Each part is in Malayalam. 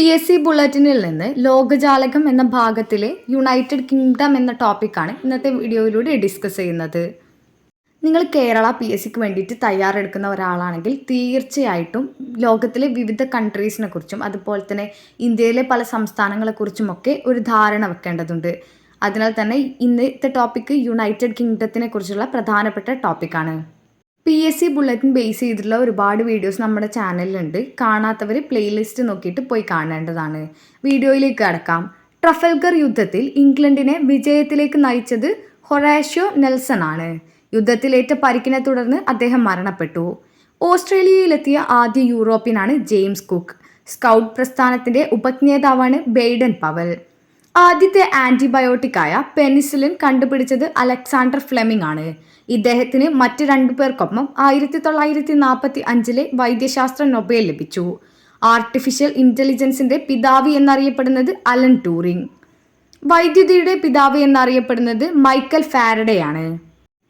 പി എസ് സി ബുള്ളറ്റിനിൽ നിന്ന് ലോകജാലകം എന്ന ഭാഗത്തിലെ യുണൈറ്റഡ് കിങ്ഡം എന്ന ടോപ്പിക്കാണ് ഇന്നത്തെ വീഡിയോയിലൂടെ ഡിസ്കസ് ചെയ്യുന്നത്. നിങ്ങൾ കേരള പി എസ് സിക്ക് വേണ്ടിയിട്ട് തയ്യാറെടുക്കുന്ന ഒരാളാണെങ്കിൽ തീർച്ചയായിട്ടും ലോകത്തിലെ വിവിധ കൺട്രീസിനെ കുറിച്ചും അതുപോലെ തന്നെ ഇന്ത്യയിലെ പല സംസ്ഥാനങ്ങളെക്കുറിച്ചുമൊക്കെ ഒരു ധാരണ വെക്കേണ്ടതുണ്ട്. അതിനാൽ തന്നെ ഇന്നത്തെ ടോപ്പിക്ക് യുണൈറ്റഡ് കിങ്ഡത്തിനെ കുറിച്ചുള്ള പ്രധാനപ്പെട്ട ടോപ്പിക്കാണ് P S C bulletin base ചെയ്തിട്ടുള്ള ഒരുപാട് വീഡിയോസ് നമ്മുടെ ചാനലിലുണ്ട് കാണാത്തവർ പ്ലേലിസ്റ്റ് നോക്കിയിട്ട് പോയി കാണേണ്ടതാണ്. വീഡിയോയിലേക്ക് കടക്കാം. ട്രഫൽഗർ യുദ്ധത്തിൽ ഇംഗ്ലണ്ടിനെ വിജയത്തിലേക്ക് നയിച്ചത് ഹൊറാഷ്യോ നെൽസൺ ആണ്. യുദ്ധത്തിലേറ്റ പരിക്കിനെ തുടർന്ന് അദ്ദേഹം മരണപ്പെട്ടു. ഓസ്ട്രേലിയയിലെത്തിയ ആദ്യ യൂറോപ്യനാണ് ജെയിംസ് കുക്ക്. സ്കൗട്ട് പ്രസ്ഥാനത്തിന്റെ ഉപജ്ഞേതാവാണ് ബെയ്ഡൻ പവൽ. ആദ്യത്തെ ആന്റിബയോട്ടിക്കായ പെനിസിലിൻ കണ്ടുപിടിച്ചത് അലക്സാണ്ടർ ഫ്ലെമിംഗ് ആണ്. ഇദ്ദേഹത്തിന് മറ്റ് രണ്ടു പേർക്കൊപ്പം ആയിരത്തി തൊള്ളായിരത്തി നാൽപ്പത്തി അഞ്ചിലെ വൈദ്യശാസ്ത്ര നൊബേൽ ലഭിച്ചു. ആർട്ടിഫിഷ്യൽ ഇന്റലിജൻസിന്റെ പിതാവ് എന്നറിയപ്പെടുന്നത് അലൻ ടൂറിംഗ്. വൈദ്യുതിയുടെ പിതാവ് എന്നറിയപ്പെടുന്നത് മൈക്കൽ ഫാരഡേ ആണ്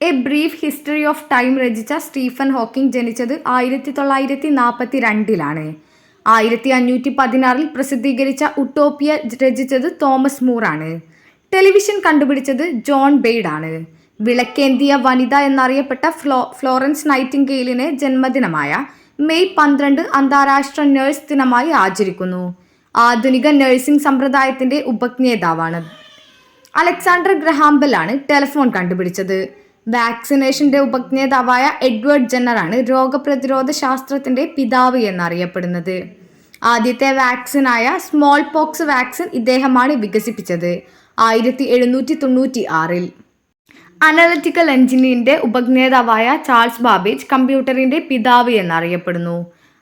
a brief history of time രചിച്ച സ്റ്റീഫൻ ഹോക്കിംഗ് ജനിച്ചത് ആയിരത്തി തൊള്ളായിരത്തി നാൽപ്പത്തി രണ്ടിലാണ് ആയിരത്തി അഞ്ഞൂറ്റി പതിനാറിൽ പ്രസിദ്ധീകരിച്ച ഉട്ടോപ്പിയ രചിച്ചത് തോമസ് മൂറാണ്. ടെലിവിഷൻ കണ്ടുപിടിച്ചത് ജോൺ ബെയ്ഡാണ്. ആണ് വിളക്കേന്തിയ വനിത എന്നറിയപ്പെട്ട ഫ്ലോ ഫ്ലോറൻസ് നൈറ്റിംഗെയിലിനെ ജന്മദിനമായ മെയ് പന്ത്രണ്ട് അന്താരാഷ്ട്ര നഴ്സ് ദിനമായി ആചരിക്കുന്നു. ആധുനിക നഴ്സിംഗ് സമ്പ്രദായത്തിന്റെ ഉപജ്ഞേതാവാണ്. അലക്സാണ്ടർ ഗ്രഹാംബലാണ് ടെലിഫോൺ കണ്ടുപിടിച്ചത്. വാക്സിനേഷന്റെ ഉപജ്ഞേതാവായ എഡ്വേർഡ് ജെന്നറാണ് രോഗപ്രതിരോധ ശാസ്ത്രത്തിന്റെ പിതാവ് എന്നറിയപ്പെടുന്നത്. ആദ്യത്തെ വാക്സിനായ സ്മോൾ പോക്സ് വാക്സിൻ ഇദ്ദേഹമാണ് വികസിപ്പിച്ചത് ആയിരത്തി എഴുന്നൂറ്റി തൊണ്ണൂറ്റി ആറിൽ അനലറ്റിക്കൽ എഞ്ചിനീയറിന്റെ ഉപജ്ഞേതാവായ ചാൾസ് ബാബേജ് കമ്പ്യൂട്ടറിന്റെ പിതാവ് എന്നറിയപ്പെടുന്നു.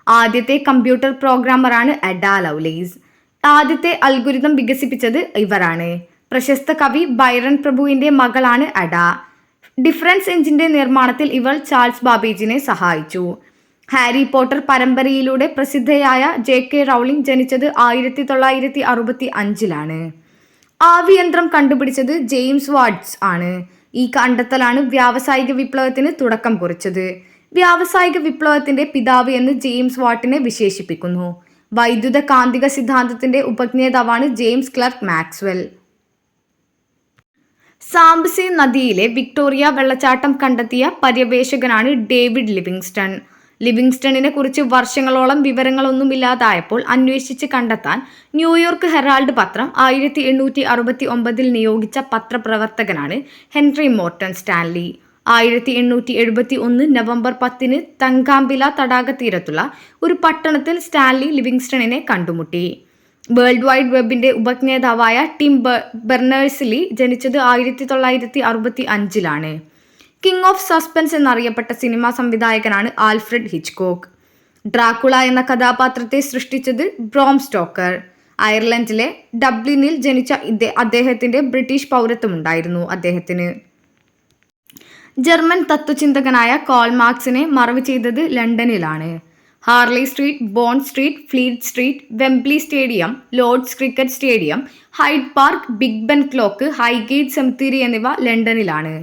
ആദ്യത്തെ കമ്പ്യൂട്ടർ പ്രോഗ്രാമറാണ് അഡാ ലൗലീസ്. ആദ്യത്തെ അൽഗുരിതം വികസിപ്പിച്ചത് ഇവരാണ്. പ്രശസ്ത കവി ബൈറൺ പ്രഭുവിന്റെ മകളാണ് അഡ. ഡിഫറൻസ് എഞ്ചിന്റെ നിർമ്മാണത്തിൽ ഇവൾ ചാൾസ് ബാബേജിനെ സഹായിച്ചു. ഹാരി പോട്ടർ പരമ്പരയിലൂടെ പ്രസിദ്ധയായ ജെ കെ റൗളിംഗ് ജനിച്ചത് ആയിരത്തി തൊള്ളായിരത്തി അറുപത്തി അഞ്ചിലാണ് ആവിയന്ത്രം കണ്ടുപിടിച്ചത് ജെയിംസ് വാട്സ് ആണ്. ഈ കണ്ടെത്തലാണ് വ്യാവസായിക വിപ്ലവത്തിന് തുടക്കം കുറിച്ചത്. വ്യാവസായിക വിപ്ലവത്തിന്റെ പിതാവ് എന്ന് ജെയിംസ് വാട്ടിനെ വിശേഷിപ്പിക്കുന്നു. വൈദ്യുത കാന്തിക സിദ്ധാന്തത്തിന്റെ ഉപജ്ഞേതാവാണ് ജെയിംസ് ക്ലർക്ക് മാക്സ്വെൽ. സാംബസി നദിയിലെ വിക്ടോറിയ വെള്ളച്ചാട്ടം കണ്ടെത്തിയ പര്യവേഷകനാണ് ഡേവിഡ് ലിവിങ്സ്റ്റൺ. ലിവിങ്സ്റ്റണിനെ കുറിച്ച് വർഷങ്ങളോളം വിവരങ്ങളൊന്നുമില്ലാതായപ്പോൾ അന്വേഷിച്ച് കണ്ടെത്താൻ ന്യൂയോർക്ക് ഹെറാൾഡ് പത്രം ആയിരത്തി എണ്ണൂറ്റി അറുപത്തി ഒമ്പതിൽ നിയോഗിച്ച പത്രപ്രവർത്തകനാണ് ഹെൻറി മോർട്ടൺ സ്റ്റാൻലി. ആയിരത്തി എണ്ണൂറ്റി എഴുപത്തി ഒന്ന് നവംബർ പത്തിന് തങ്കാമ്പില തടാക തീരത്തുള്ള ഒരു പട്ടണത്തിൽ സ്റ്റാൻലി ലിവിങ്സ്റ്റണിനെ കണ്ടുമുട്ടി. വേൾഡ് വൈഡ് വെബിന്റെ ഉപജ്ഞേതാവായ ടിം ബെർണേഴ്സിലി ജനിച്ചത് ആയിരത്തി തൊള്ളായിരത്തി അറുപത്തി അഞ്ചിലാണ്. കിങ് ഓഫ് സസ്പെൻസ് എന്നറിയപ്പെട്ട സിനിമാ സംവിധായകനാണ് ആൽഫ്രഡ് ഹിച്ച്കോക്ക്. ഡ്രാക്കുള എന്ന കഥാപാത്രത്തെ സൃഷ്ടിച്ചത് ബ്രോം സ്റ്റോക്കർ. അയർലൻഡിലെ ഡബ്ലിനിൽ ജനിച്ച അദ്ദേഹത്തിന്റെ ബ്രിട്ടീഷ് പൗരത്വം ഉണ്ടായിരുന്നു അദ്ദേഹത്തിന്. ജർമ്മൻ തത്വചിന്തകനായ കോൾ മാർക്സിനെ മറവ് ചെയ്തത് ലണ്ടനിലാണ്. Harley Street Bond Street Fleet Street Wembley Stadium Lord's cricket stadium Hyde Park Big Ben clock Highgate cemetery എന്നിവ ലണ്ടനിലാണ്.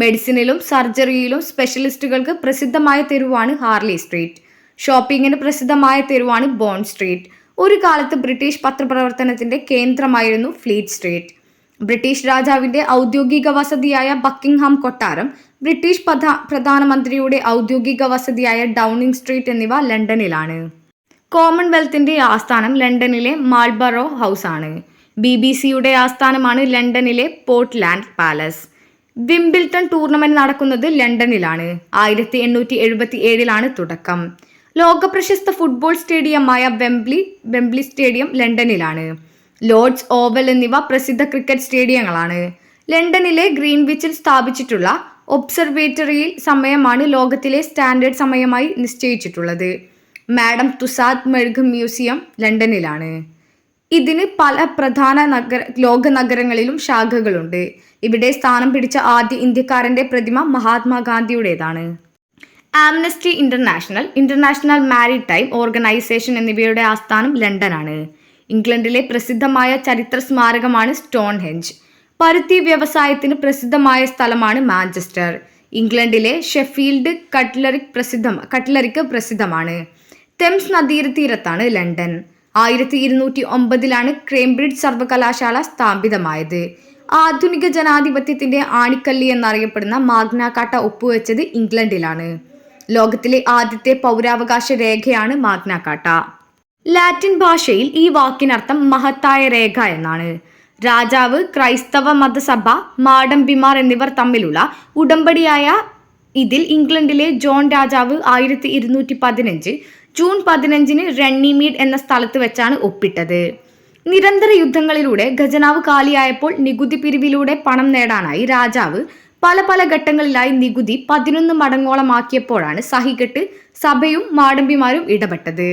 മെഡിസിനിലും സർജറിയിലും സ്പെഷ്യലിസ്റ്റുകൾക്ക് പ്രസിദ്ധമായ തെരുവാണ് ഹാർലി സ്ട്രീറ്റ്. ഷോപ്പിംഗിന് പ്രസിദ്ധമായ തെരുവാണ് ബോൺ സ്ട്രീറ്റ്. ഒരു കാലത്ത് ബ്രിട്ടീഷ് പത്രപ്രവർത്തനത്തിന്റെ കേന്ദ്രമായിരുന്നു ഫ്ലീറ്റ് സ്ട്രീറ്റ്. ബ്രിട്ടീഷ് രാജാവിന്റെ ഔദ്യോഗിക വസതിയായ ബക്കിംഗ്ഹാം കൊട്ടാരം ബ്രിട്ടീഷ് പ്രധാനമന്ത്രിയുടെ ഔദ്യോഗിക വസതിയായ ഡൗണിംഗ് സ്ട്രീറ്റ് എന്നിവ ലണ്ടനിലാണ്. കോമൺവെൽത്തിന്റെ ആസ്ഥാനം ലണ്ടനിലെ മാൾബറോ ഹൗസ് ആണ് ബി ബി സിയുടെ ആസ്ഥാനമാണ് ലണ്ടനിലെ പോർട്ട്ലാൻഡ് പാലസ്. വിംബിൾട്ടൺ ടൂർണമെന്റ് നടക്കുന്നത് ലണ്ടനിലാണ്. ആയിരത്തി എണ്ണൂറ്റി എഴുപത്തി ഏഴിലാണ് തുടക്കം ലോകപ്രശസ്ത ഫുട്ബോൾ സ്റ്റേഡിയമായ വെംബ്ലി വെംബ്ലി സ്റ്റേഡിയം ലണ്ടനിലാണ്. ലോർഡ്സ് ഓവൽ എന്നിവ പ്രസിദ്ധ ക്രിക്കറ്റ് സ്റ്റേഡിയങ്ങളാണ്. ലണ്ടനിലെ ഗ്രീൻവിച്ചിൽ സ്ഥാപിച്ചിട്ടുള്ള ഒബ്സർവേറ്ററിയിൽ സമയമാണ് ലോകത്തിലെ സ്റ്റാൻഡേർഡ് സമയമായി നിശ്ചയിച്ചിട്ടുള്ളത്. Madam തുസാദ് മെഴുഗ് museum ലണ്ടനിലാണ്. ഇതിന് പല പ്രധാന നഗര ലോക നഗരങ്ങളിലും ശാഖകളുണ്ട്. ഇവിടെ സ്ഥാനം പിടിച്ച ആദ്യ ഇന്ത്യക്കാരന്റെ പ്രതിമ മഹാത്മാഗാന്ധിയുടേതാണ്. Amnesty International International Maritime Organization എന്നിവയുടെ ആസ്ഥാനം ലണ്ടനാണ്. ഇംഗ്ലണ്ടിലെ പ്രസിദ്ധമായ ചരിത്ര സ്മാരകമാണ് സ്റ്റോൺ ഹെഞ്ച് പരുത്തി വ്യവസായത്തിന് പ്രസിദ്ധമായ സ്ഥലമാണ് മാഞ്ചസ്റ്റർ. ഇംഗ്ലണ്ടിലെ ഷെഫീൽഡ് കട്ട്ലറിക് പ്രസിദ്ധ കട്ട്ലറിക്ക് പ്രസിദ്ധമാണ്. തെംസ് നദീതീരത്താണ് ലണ്ടൻ. ആയിരത്തി ഇരുന്നൂറ്റി ഒമ്പതിലാണ് കേംബ്രിഡ്ജ് സർവകലാശാല സ്ഥാപിതമായത്. ആധുനിക ജനാധിപത്യത്തിന്റെ ആണിക്കല്ലി എന്നറിയപ്പെടുന്ന മാഗ്നാകാട്ട ഒപ്പുവെച്ചത് ഇംഗ്ലണ്ടിലാണ്. ലോകത്തിലെ ആദ്യത്തെ പൗരാവകാശ രേഖയാണ് മാഗ്നാകാട്ട. ലാറ്റിൻ ഭാഷയിൽ ഈ വാക്കിനർത്ഥം മഹത്തായ രേഖ എന്നാണ്. രാജാവ് ക്രൈസ്തവ മതസഭ മാടമ്പിമാർ എന്നിവർ തമ്മിലുള്ള ഉടമ്പടിയായ ഇതിൽ ഇംഗ്ലണ്ടിലെ ജോൺ രാജാവ് ആയിരത്തി ഇരുന്നൂറ്റി പതിനഞ്ച് ജൂൺ പതിനഞ്ചിന് റണ്ണിമീഡ് എന്ന സ്ഥലത്ത് വെച്ചാണ് ഒപ്പിട്ടത്. നിരന്തര യുദ്ധങ്ങളിലൂടെ ഖജനാവ് കാലിയായപ്പോൾ നികുതി പിരിവിലൂടെ പണം നേടാനായി രാജാവ് പല പല ഘട്ടങ്ങളിലായി നികുതി പതിനൊന്ന് മടങ്ങോളമാക്കിയപ്പോഴാണ് സഹികെട്ട് സഭയും മാടമ്പിമാരും ഇടപെട്ടത്.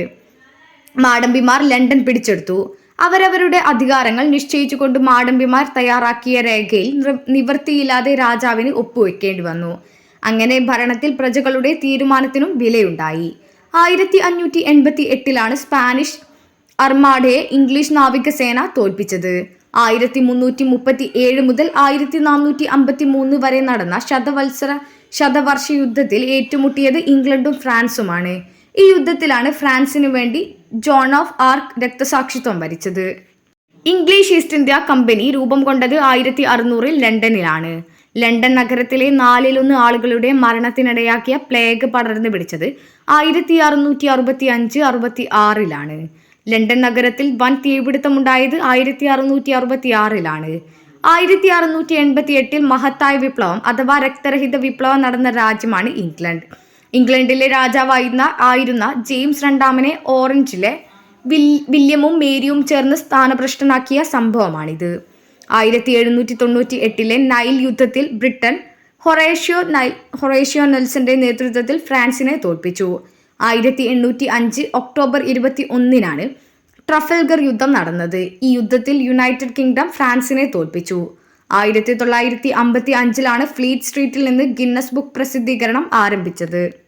മാടമ്പിമാർ ലണ്ടൻ പിടിച്ചെടുത്തു. അവരവരുടെ അധികാരങ്ങൾ നിശ്ചയിച്ചുകൊണ്ട് മാടമ്പിമാർ തയ്യാറാക്കിയ രേഖയിൽ നിവൃത്തിയില്ലാതെ രാജാവിന് ഒപ്പുവെക്കേണ്ടി വന്നു. അങ്ങനെ ഭരണത്തിൽ പ്രജകളുടെ തീരുമാനത്തിനും വിലയുണ്ടായി. ആയിരത്തി അഞ്ഞൂറ്റി എൺപത്തി എട്ടിലാണ് സ്പാനിഷ് അർമാഡയെ ഇംഗ്ലീഷ് നാവികസേന തോൽപ്പിച്ചത്. ആയിരത്തി മുന്നൂറ്റി മുപ്പത്തി ഏഴ് മുതൽ ആയിരത്തി നാനൂറ്റി അമ്പത്തി മൂന്ന് വരെ നടന്ന ശതവത്സര ശതവർഷ യുദ്ധത്തിൽ ഏറ്റുമുട്ടിയത് ഇംഗ്ലണ്ടും ഫ്രാൻസുമാണ്. ഈ യുദ്ധത്തിലാണ് ഫ്രാൻസിനു വേണ്ടി ജോൺ ഓഫ് ആർക്ക് രക്തസാക്ഷിത്വം വരിച്ചത്. ഇംഗ്ലീഷ് ഈസ്റ്റ് ഇന്ത്യ കമ്പനി രൂപം കൊണ്ടത് ആയിരത്തി അറുന്നൂറിൽ ലണ്ടനിലാണ്. ലണ്ടൻ നഗരത്തിലെ നാലിലൊന്ന് ആളുകളുടെ മരണത്തിനിടയാക്കിയ പ്ലേഗ് പടർന്നു പിടിച്ചത് ആയിരത്തി അറുന്നൂറ്റി അറുപത്തി അഞ്ച് അറുപത്തി ആറിലാണ് ലണ്ടൻ നഗരത്തിൽ വൻ തീപിടുത്തമുണ്ടായത് ആയിരത്തി അറുന്നൂറ്റി അറുപത്തി ആറിലാണ് ആയിരത്തി അറുന്നൂറ്റി എൺപത്തി എട്ടിൽ മഹത്തായ വിപ്ലവം അഥവാ രക്തരഹിത വിപ്ലവം നടന്ന രാജ്യമാണ് ഇംഗ്ലണ്ട്. ഇംഗ്ലണ്ടിലെ രാജാവായിരുന്ന ആയിരുന്ന ജെയിംസ് രണ്ടാമനെ ഓറഞ്ചിലെ വില്യമും മേരിയും ചേർന്ന് സ്ഥാനഭ്രഷ്ടനാക്കിയ സംഭവമാണിത്. ആയിരത്തി എഴുന്നൂറ്റി തൊണ്ണൂറ്റി എട്ടിലെ നൈൽ യുദ്ധത്തിൽ ബ്രിട്ടൻ ഹൊറേഷ്യോ നൈൽ ഹൊറേഷ്യോ നെൽസന്റെ നേതൃത്വത്തിൽ ഫ്രാൻസിനെ തോൽപ്പിച്ചു. ആയിരത്തി എണ്ണൂറ്റി അഞ്ച് ഒക്ടോബർ ഇരുപത്തി ഒന്നിനാണ് ട്രഫൽഗർ യുദ്ധം നടന്നത്. ഈ യുദ്ധത്തിൽ യുണൈറ്റഡ് കിങ്ഡം ഫ്രാൻസിനെ തോൽപ്പിച്ചു. ആയിരത്തി തൊള്ളായിരത്തി അമ്പത്തി അഞ്ചിലാണ് ഫ്ലീറ്റ് സ്ട്രീറ്റിൽ നിന്ന് ഗിന്നസ് ബുക്ക് പ്രസിദ്ധീകരണം ആരംഭിച്ചത്.